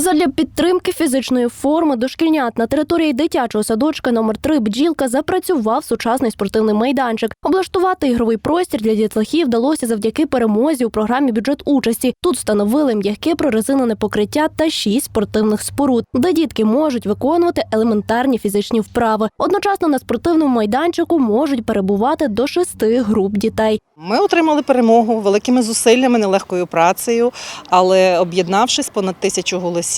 Задля підтримки фізичної форми дошкільнят на території дитячого садочка номер 3 бджілка запрацював сучасний спортивний майданчик. Облаштувати ігровий простір для дітлахів вдалося завдяки перемозі у програмі бюджет участі. Тут встановили м'яке прорезинене покриття та шість спортивних споруд, де дітки можуть виконувати елементарні фізичні вправи. Одночасно на спортивному майданчику можуть перебувати до шести груп дітей. Ми отримали перемогу великими зусиллями, нелегкою працею, але об'єднавшись понад тисячу голосів,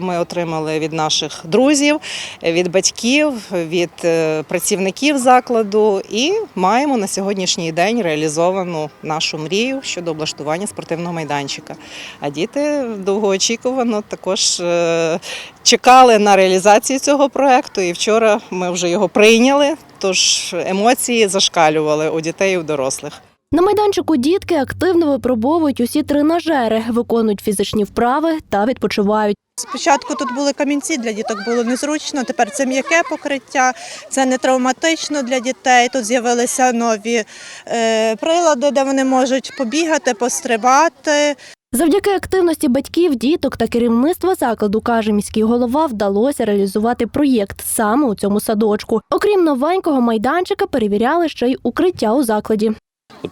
ми отримали від наших друзів, від батьків, від е, працівників закладу і маємо на сьогоднішній день реалізовану нашу мрію щодо облаштування спортивного майданчика. А діти довгоочікувано також е, чекали на реалізацію цього проекту, і вчора ми вже його прийняли. Тож емоції зашкалювали у дітей і у дорослих. На майданчику дітки активно випробовують усі тренажери, виконують фізичні вправи та відпочивають. Спочатку тут були камінці, для діток було незручно. Тепер це м'яке покриття, це не травматично для дітей. Тут з'явилися нові е, прилади, де вони можуть побігати, пострибати. Завдяки активності батьків, діток та керівництва закладу, каже міський голова, вдалося реалізувати проєкт саме у цьому садочку. Окрім новенького майданчика, перевіряли ще й укриття у закладі.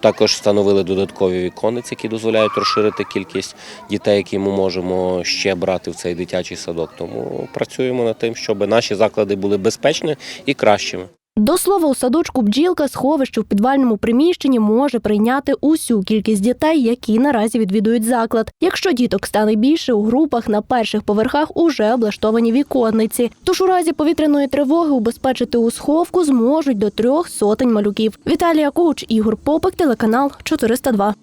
Також встановили додаткові віконниці, які дозволяють розширити кількість дітей, які ми можемо ще брати в цей дитячий садок. Тому працюємо над тим, щоб наші заклади були безпечними і кращими. До слова, у садочку бджілка сховище в підвальному приміщенні може прийняти усю кількість дітей, які наразі відвідують заклад. Якщо діток стане більше, у групах на перших поверхах уже облаштовані віконниці. Тож у разі повітряної тривоги убезпечити у сховку зможуть до трьох сотень малюків. Віталія Коуч, Ігор Попик, телеканал 402.